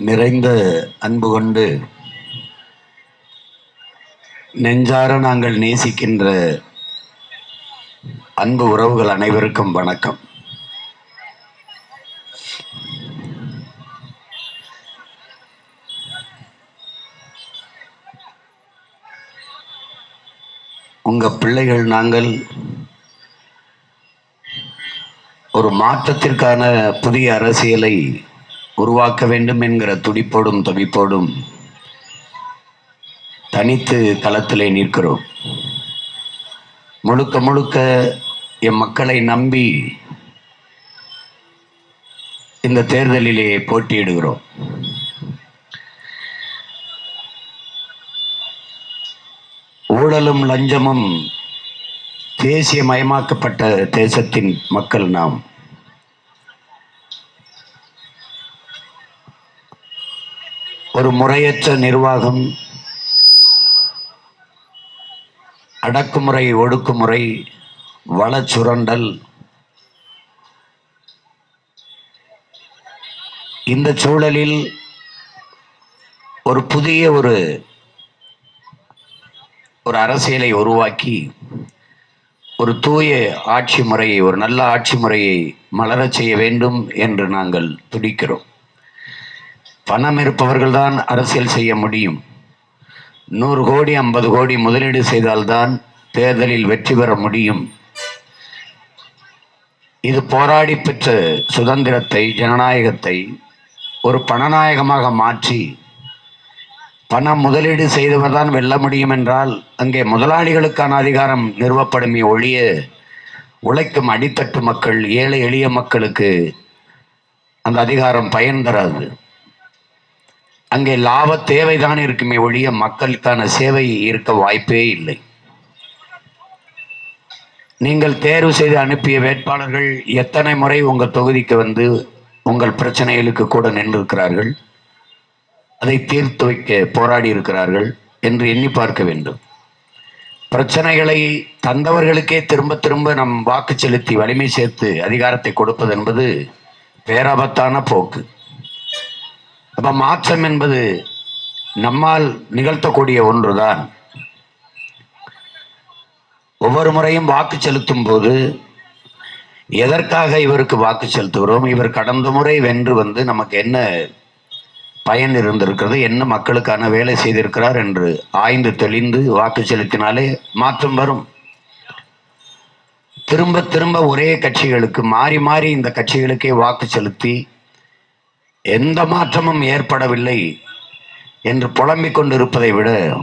நிறைந்த அன்பு கொண்டு நெஞ்சார நாங்கள் நேசிக்கின்ற அன்பு உறவுகள் அனைவருக்கும் வணக்கம். உங்க பிள்ளைகள் நாங்கள் ஒரு மாற்றத்திற்கான புதிய அரசியலை உருவாக்க வேண்டும் என்கிற துடிப்போடும் தவிப்போடும் தனித்து களத்திலே நிற்கிறோம். முழுக்க முழுக்க எம் மக்களை நம்பி இந்த தேர்தலிலே போட்டியிடுகிறோம். ஊழலும் லஞ்சமும் தேசிய மயமாக்கப்பட்ட தேசத்தின் மக்கள் நாம். ஒரு முறையற்ற நிர்வாகம் அடக்குமுறை ஒடுக்குமுறை வளச்சுரண்டல். இந்த சூழலில் ஒரு புதிய ஒரு ஒரு அரசியலை உருவாக்கி ஒரு தூய ஆட்சி முறையை ஒரு நல்ல ஆட்சி முறையை மலரச் செய்ய வேண்டும் என்று நாங்கள் துடிக்கிறோம். பணம் இருப்பவர்கள்தான் அரசியல் செய்ய முடியும். நூறு கோடி ஐம்பது கோடி முதலீடு செய்தால்தான் தேர்தலில் வெற்றி பெற முடியும். இது போராடி பெற்ற சுதந்திரத்தை ஜனநாயகத்தை ஒரு பணநாயகமாக மாற்றி பணம் முதலீடு செய்தவர் தான் வெல்ல முடியும் என்றால் அங்கே முதலாளிகளுக்கான அதிகாரம் நிறுவப்படுமே ஒழிய உழைக்கும் அடித்தட்டு மக்கள் ஏழை எளிய மக்களுக்கு அந்த அதிகாரம் பயன் தராது. அங்கே லாப தேவைதான் இருக்குமே ஒழிய மக்களுக்கான சேவை இருக்க வாய்ப்பே இல்லை. நீங்கள் தேர்வு செய்து அனுப்பிய வேட்பாளர்கள் எத்தனை முறை உங்கள் தொகுதிக்கு வந்து உங்கள் பிரச்சனைகளுக்கு கூட நின்றிருக்கிறார்கள்? அதை தீர்த்து வைக்க போராடி இருக்கிறார்கள் என்று எண்ணி பார்க்க வேண்டும். பிரச்சனைகளை தந்தவர்களுக்கே திரும்ப திரும்ப நம் வாக்கு செலுத்தி வலிமை சேர்த்து அதிகாரத்தை கொடுப்பது என்பது பேராபத்தான போக்கு. அப்ப மாற்றம் என்பது நம்மால் நிகழ்த்தக்கூடிய ஒன்றுதான். ஒவ்வொரு முறையும் வாக்கு செலுத்தும் போது எதற்காக இவருக்கு வாக்கு செலுத்துகிறோம்? இவர் கடந்த முறை வென்று வந்து நமக்கு என்ன பயன் இருந்திருக்கிறது? என்ன மக்களுக்கான வேலை செய்திருக்கிறார் என்று ஆய்ந்து தெளிந்து வாக்கு செலுத்தினாலே மாற்றம் வரும். திரும்ப திரும்ப ஒரே கட்சிகளுக்கு மாறி மாறி இந்த கட்சிகளுக்கே வாக்கு செலுத்தி எந்த மாற்றமும் ஏற்படவில்லை என்று புலம்பிக் கொண்டிருப்பதை விட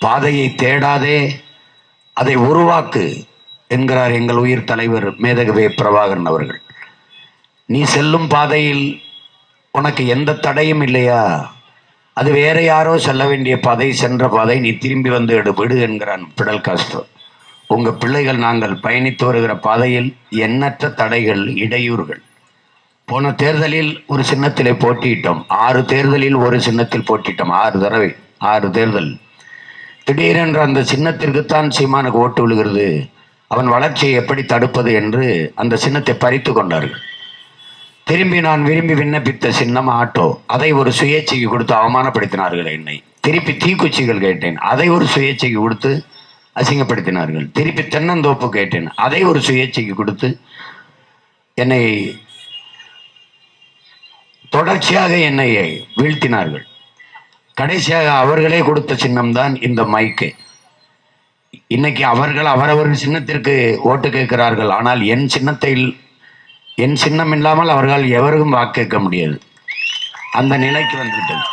பாதையை தேடாதே அதை உருவாக்கு என்கிறார் எங்கள் உயிர் தலைவர் மேதகவே பிரபாகரன் அவர்கள். நீ செல்லும் பாதையில் உனக்கு எந்த தடையும் இல்லையா? அது வேற யாரோ செல்ல வேண்டிய பாதை சென்ற பாதை நீ திரும்பி வந்து எடு விடு என்கிறான் பிடல் காஸ்ட்ரோ உங்கள் பிள்ளைகள் நாங்கள் பயணித்து வருகிற பாதையில் எண்ணற்ற தடைகள் இடையூறுகள். போன தேர்தலில் ஒரு சின்னத்திலே போட்டியிட்டோம். ஆறு தேர்தலில் ஒரு சின்னத்தில் போட்டியிட்டோம். ஆறு தடவை ஆறு தேர்தல். திடீரென்று அந்த சின்னத்திற்குத்தான் சீமானுக்கு ஓட்டு விழுகிறது. அவன் வளர்ச்சியை எப்படி தடுப்பது என்று அந்த சின்னத்தை பறித்து கொண்டார்கள். திரும்பி நான் விரும்பி விண்ணப்பித்த சின்னம் ஆட்டோ அதை ஒரு சுயேட்சைக்கு கொடுத்து அவமானப்படுத்தினார்கள் என்னை. திருப்பி தீக்குச்சிகள் கேட்டேன். அதை ஒரு சுயேட்சைக்கு கொடுத்து அசிங்கப்படுத்தினார்கள். திருப்பி தென்னந்தோப்பு கேட்டேன். அதை ஒரு சுயேட்சைக்கு கொடுத்து என்னை தொடர்ச்சியாக என்னை வீழ்த்தினார்கள். கடைசியாக அவர்களே கொடுத்த சின்னம் தான் இந்த மைக்கு. இன்னைக்கு அவர்கள் அவரவர் சின்னத்திற்கு ஓட்டு கேட்கிறார்கள். ஆனால் என் சின்னத்தை என் சின்னம் இல்லாமல் அவர்கள் எவருக்கும் வாக்கு கேட்க முடியாது. அந்த நிலைக்கு வந்துவிட்டது.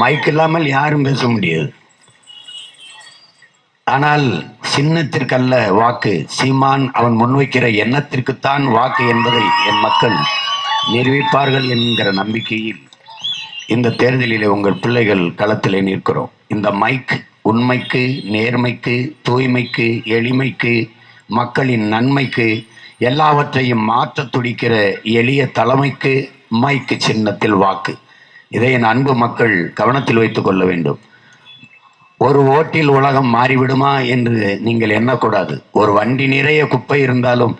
மைக் இல்லாமல் யாரும் பேச முடியாது. ஆனால் சின்னத்திற்கல்ல வாக்கு. சீமான் அவன் முன்வைக்கிற எண்ணத்திற்குத்தான் வாக்கு என்பதை என் மக்கள் நிரூபிப்பார்கள் என்கிற நம்பிக்கையில் இந்த தேர்தலிலே உங்கள் பிள்ளைகள் களத்திலே நிற்கிறோம். இந்த மைக் உண்மைக்கு நேர்மைக்கு தூய்மைக்கு எளிமைக்கு மக்களின் நன்மைக்கு எல்லாவற்றையும் மாற்ற துடிக்கிற எளிய தலைமைக்கு மைக்கு சின்னத்தில் வாக்கு. இதை என் அன்பு மக்கள் கவனத்தில் வைத்துக் கொள்ள வேண்டும். ஒரு ஓட்டில் உலகம் மாறிவிடுமா என்று நீங்கள் எண்ணக்கூடாது. ஒரு வண்டி நிறைய குப்பை இருந்தாலும்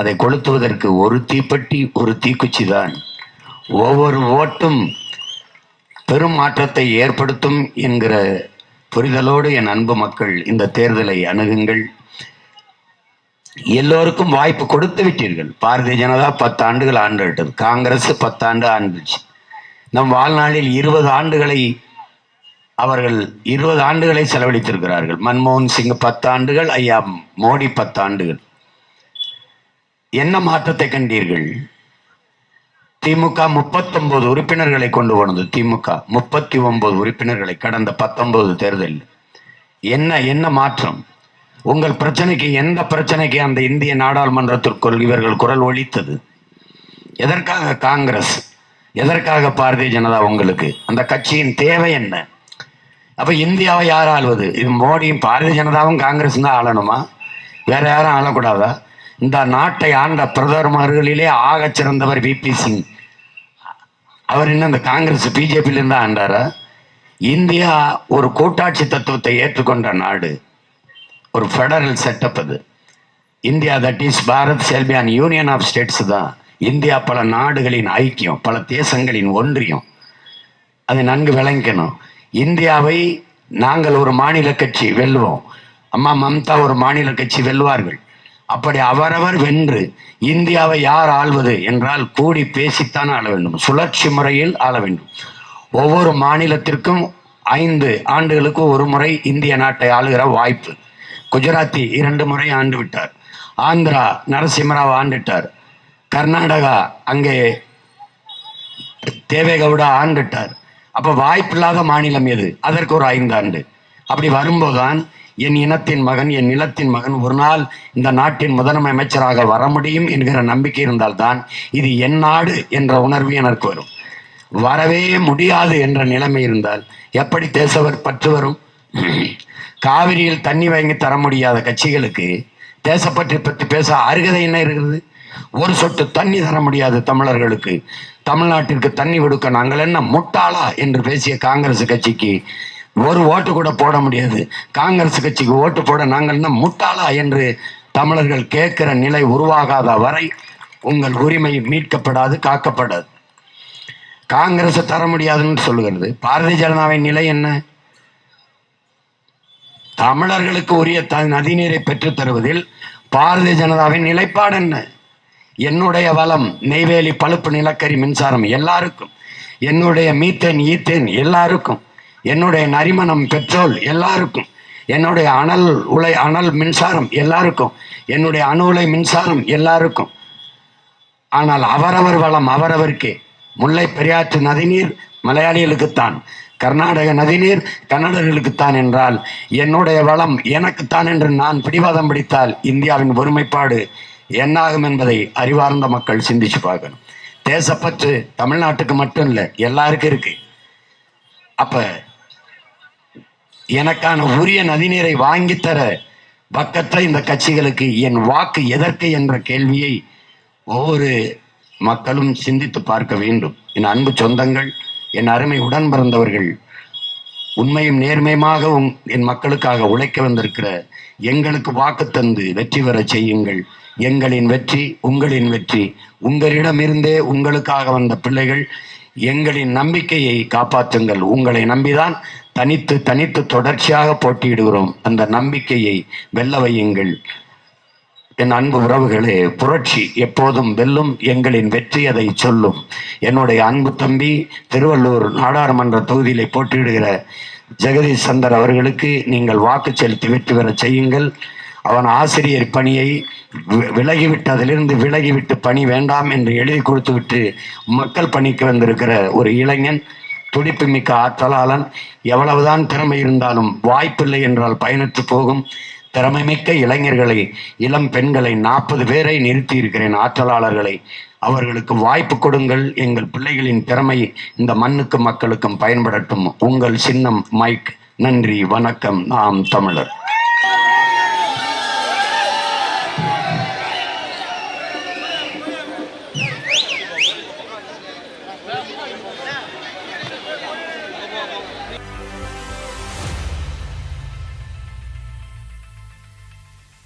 அதை கொளுத்துவதற்கு ஒரு தீப்பெட்டி ஒரு தீக்குச்சி தான் ஒவ்வொரு ஓட்டும் பெரும் மாற்றத்தை ஏற்படுத்தும் என்கிற புரிதலோடு என் அன்பு மக்கள் இந்த தேர்தலை அணுகுங்கள். எல்லோருக்கும் வாய்ப்பு கொடுத்து விட்டீர்கள். பாரதிய ஜனதா பத்து ஆண்டுகள் ஆண்டு விட்டது காங்கிரஸ் பத்தாண்டு ஆண்டுச்சு. நம் வாழ்நாளில் இருபது ஆண்டுகளை அவர்கள் இருபது ஆண்டுகளை செலவழித்திருக்கிறார்கள். மன்மோகன் சிங் பத்தாண்டுகள் ஐயா மோடி பத்தாண்டுகள் என்ன மாற்றத்தை கண்டீர்கள்? திமுக முப்பத்தொன்பது உறுப்பினர்களை கொண்டு போனது. திமுக முப்பத்தி ஒன்பது உறுப்பினர்களை கடந்த பத்தொன்பது தேர்தல். என்ன என்ன மாற்றம்? உங்கள் பிரச்சனைக்கு எந்த பிரச்சனைக்கு அந்த இந்திய நாடாளுமன்றத்திற்குள் இவர்கள் குரல் ஒழித்தது எதற்காக காங்கிரஸ்? எதற்காக பாரதிய ஜனதா உங்களுக்கு? அந்த கட்சியின் தேவை என்ன? அப்ப இந்தியாவை யார் ஆள்வது? இது மோடியும் பாரதிய ஜனதாவும் காங்கிரஸ் தான் ஆளணுமா? வேற யாரும் ஆளக்கூடாதா? இந்த நாட்டை ஆண்ட பிரதமர்களிலே ஆக சிறந்தவர் விபி சிங். அவர் என்ன இந்த காங்கிரஸ் பிஜேபியிலேருந்து ஆண்டாரா? இந்தியா ஒரு கூட்டாட்சி தத்துவத்தை ஏற்றுக்கொண்ட நாடு. ஒரு ஃபெடரல் செட்டப் அது. இந்தியா தட் இஸ் பாரத் செல்பியான் யூனியன் ஆஃப் ஸ்டேட்ஸ் தான். இந்தியா பல நாடுகளின் ஐக்கியம் பல தேசங்களின் ஒன்றியம். அதை நன்கு விளங்கணும். இந்தியாவை நாங்கள் ஒரு மாநில கட்சி வெல்வோம். அம்மா மம்தா ஒரு மாநில கட்சி வெல்வார்கள். அப்படி அவரவர் வென்று இந்தியாவை யார் ஆள்வது என்றால் கூடி பேசித்தான் ஆள வேண்டும். சுழற்சி முறையில் ஆள வேண்டும். ஒவ்வொரு மாநிலத்திற்கும் ஐந்து ஆண்டுகளுக்கு ஒரு முறை இந்திய நாட்டை ஆளுகிற வாய்ப்பு. குஜராத்தி இரண்டு முறை ஆண்டு விட்டார். ஆந்திரா நரசிம்மராவ் ஆண்டுட்டார். கர்நாடகா அங்கே தேவேகவுடா ஆண்டுட்டார். அப்ப வாய்ப்பில்லாத மாநிலம் எது? அதற்கு ஒரு ஐந்து ஆண்டு அப்படி வரும்போதுதான் என் இனத்தின் மகன் என் நிலத்தின் மகன் ஒரு நாள் இந்த நாட்டின் முதலமைச்சராக வர முடியும் என்கிற நம்பிக்கை இருந்தால்தான் இது என் நாடு என்ற உணர்வு எனக்கு வரும். வரவே முடியாது என்ற நிலைமை இருந்தால் எப்படி தேசவர் பற்று வரும்? காவிரியில் தண்ணி வாங்கி தர முடியாத கட்சிகளுக்கு தேசப்பற்றி பற்றி பேச அருகதை என்ன இருக்கிறது? ஒரு சொட்டு தண்ணி தர முடியாது தமிழர்களுக்கு தமிழ்நாட்டிற்கு தண்ணி கொடுக்க நாங்கள் என்ன முட்டாளா என்று பேசிய காங்கிரஸ் கட்சிக்கு ஒரு ஓட்டு கூட போட முடியாது. காங்கிரஸ் கட்சிக்கு ஓட்டு போட நாங்கள் என்ன முட்டாளா என்று தமிழர்கள் கேட்கிற நிலை உருவாகாத வரை உங்கள் உரிமை மீட்கப்படாது காக்கப்படாது. காங்கிரஸ் தர முடியாதுன்னு சொல்லுகிறது. பாரதிய ஜனதாவின் நிலை என்ன? தமிழர்களுக்கு உரிய த நதிநீரை பெற்றுத் தருவதில் பாரதிய ஜனதாவின் நிலைப்பாடு என்ன? என்னுடைய வளம் நெய்வேலி பழுப்பு நிலக்கரி மின்சாரம் எல்லாருக்கும். என்னுடைய மீத்தேன் ஈத்தேன் எல்லாருக்கும். என்னுடைய நரிமணம் பெட்ரோல் எல்லாருக்கும். என்னுடைய அனல் உலை அனல் மின்சாரம் எல்லாருக்கும். என்னுடைய அணு உலை மின்சாரம் எல்லாருக்கும். ஆனால் அவரவர் வளம் அவரவருக்கே. முல்லை பெரியாற்று நதிநீர் மலையாளிகளுக்குத்தான். கர்நாடக நதிநீர் கன்னடர்களுக்குத்தான் என்றால் என்னுடைய வளம் எனக்குத்தான் என்று நான் பிடிவாதம் பிடித்தால் இந்தியாவின் ஒருமைப்பாடு என்னாகும் என்பதை அறிவார்ந்த மக்கள் சிந்திச்சு பார்க்கணும். தேசப்பற்று தமிழ்நாட்டுக்கு மட்டும் இல்லை எல்லாருக்கும் இருக்கு. அப்போ எனக்கான உரிய நதிநீரை வாங்கித்தர பக்கத்தில் இந்த கட்சிகளுக்கு என் வாக்கு எதற்கு என்ற கேள்வியை ஒவ்வொரு மக்களும் சிந்தித்து பார்க்க வேண்டும். என் அன்பு சொந்தங்கள் என் அருமை உடன் பிறந்தவர்கள் உண்மையும் நேர்மையுமாக என் மக்களுக்காக உழைக்க வந்திருக்கிற எங்களுக்கு வாக்கு தந்து வெற்றி பெறச் செய்யுங்கள். எங்களின் வெற்றி உங்களின் வெற்றி. உங்களிடமிருந்தே உங்களுக்காக வந்த பிள்ளைகள் எங்களின் நம்பிக்கையை காப்பாற்றுங்கள். உங்களை நம்பிதான் தனித்து தனித்து தொடர்ச்சியாக போட்டியிடுகிறோம். அந்த நம்பிக்கையை வெல்ல வையுங்கள். என் அன்பு உறவுகளே புரட்சி எப்போதும் வெல்லும் எங்களின் வெற்றி அதை சொல்லும். என்னுடைய அன்பு தம்பி திருவள்ளூர் நாடாளுமன்ற தொகுதியிலே போட்டியிடுகிற ஜெகதீஷ் சந்தர் அவர்களுக்கு நீங்கள் வாக்கு செலுத்தி வெற்றி பெற செய்யுங்கள். அவன் ஆசிரியர் பணியை விலகிவிட்டு அதிலிருந்து விலகிவிட்டு பணி வேண்டாம் என்று எழுதி கொடுத்துவிட்டு மக்கள் பணிக்கு வந்திருக்கிற ஒரு இளைஞன் துடிப்பு மிக்க ஆற்றலாளன் எவ்வளவுதான் திறமை இருந்தாலும் வாய்ப்பில்லை என்றால் பயனற்று போகும் திறமைமிக்க இளைஞர்களை இளம் பெண்களை நாற்பது பேரை நிறுத்தி இருக்கிறேன் ஆற்றலாளர்களை. அவர்களுக்கு வாய்ப்பு கொடுங்கள் எங்கள் பிள்ளைகளின் திறமை இந்த மண்ணுக்கும் மக்களுக்கும் பயன்படட்டும். உங்கள் சின்னம் மைக். நன்றி வணக்கம். நாம் தமிழர்.